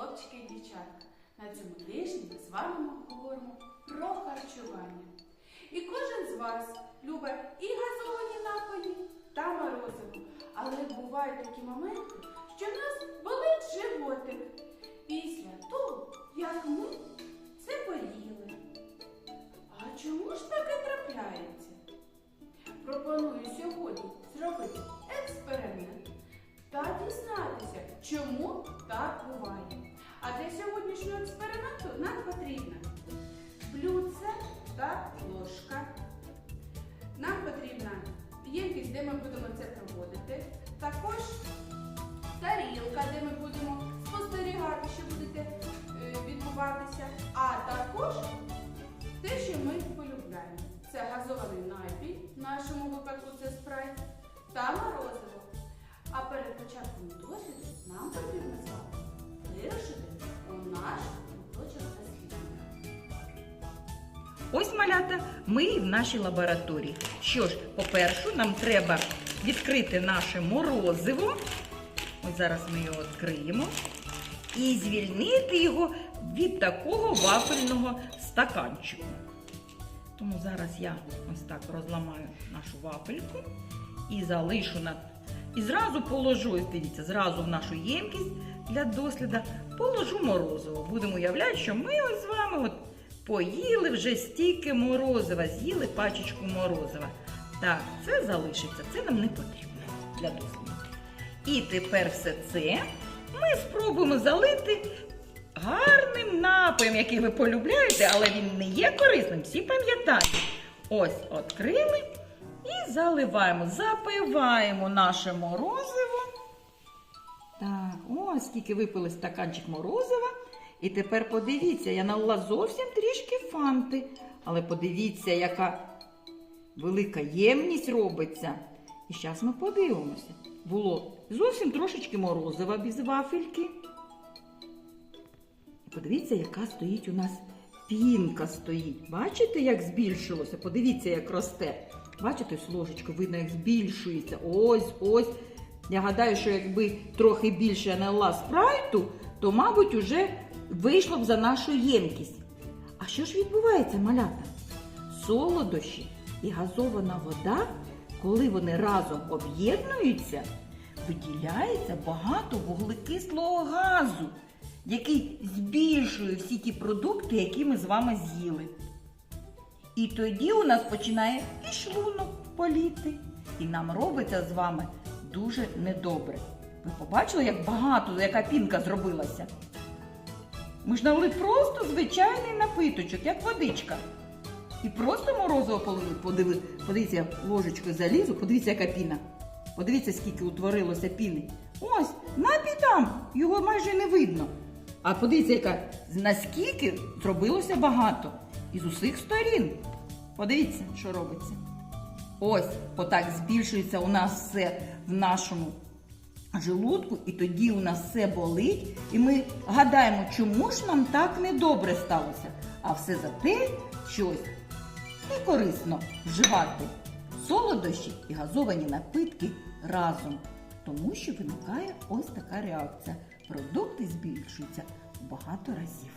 хлопчики і дівчатка. На цьому тижні ми з вами говоримо про харчування. І кожен з вас любить і газовані напої та морозиво. Але бувають такі моменти, що в нас болить животик. Буває. А для сьогоднішнього експерименту нам потрібно блюдце та ложка. Нам потрібна ємкість, де ми будемо це проводити. Також тарілка, де ми будемо спостерігати, що буде е, відбуватися. А також те, що ми полюбляємо. Це газований напій, в нашому випадку це спрайт, та морозиво. А перед початком досвіду нам потрібно ми в нашій лабораторії. Що ж, по-перше, нам треба відкрити наше морозиво. Ось зараз ми його відкриємо. І звільнити його від такого вафельного стаканчику. Тому зараз я ось так розламаю нашу вафельку і залишу на. І зразу положу, дивіться, зразу в нашу ємкість для досліду положу морозиво. Будемо уявляти, що ми ось з вами от поїли вже стільки морозива, з'їли пачечку морозива. Так, це залишиться, це нам не потрібно для досліду. І тепер все це ми спробуємо залити гарним напоєм, який ви полюбляєте, але він не є корисним. Всі пам'ятають. Ось відкрили і заливаємо, запиваємо наше морозиво. Так, ось скільки випили стаканчик морозива. І тепер подивіться, я налила зовсім трішки фанти. Але подивіться, яка велика ємність робиться. І зараз ми подивимося. Було зовсім трошечки морозива без вафельки. Подивіться, яка стоїть у нас пінка стоїть. Бачите, як збільшилося? Подивіться, як росте. Бачите, ось ложечка, видно, як збільшується. Ось, ось. Я гадаю, що якби трохи більше я налила спрайту, то, мабуть, уже вийшло б за нашу ємкість. А що ж відбувається, малята? Солодощі і газована вода, коли вони разом об'єднуються, виділяється багато вуглекислого газу, який збільшує всі ті продукти, які ми з вами з'їли. І тоді у нас починає і шлунок політи, і нам робиться з вами дуже недобре. Ви побачили, як багато, яка пінка зробилася? Ми ж налили просто звичайний напиточок, як водичка. І просто морозиво полили. Подиви, подивіться, ложечкою залізу, подивіться, яка піна. Подивіться, скільки утворилося піни. Ось, напій там, його майже не видно. А подивіться, яка наскільки зробилося багато. Із усіх сторін. Подивіться, що робиться. Ось, отак збільшується у нас все в нашому желудку, і тоді у нас все болить. І ми гадаємо, чому ж нам так недобре сталося. А все за те, що некорисно не корисно вживати солодощі і газовані напитки разом. Тому що виникає ось така реакція. Продукти збільшуються багато разів.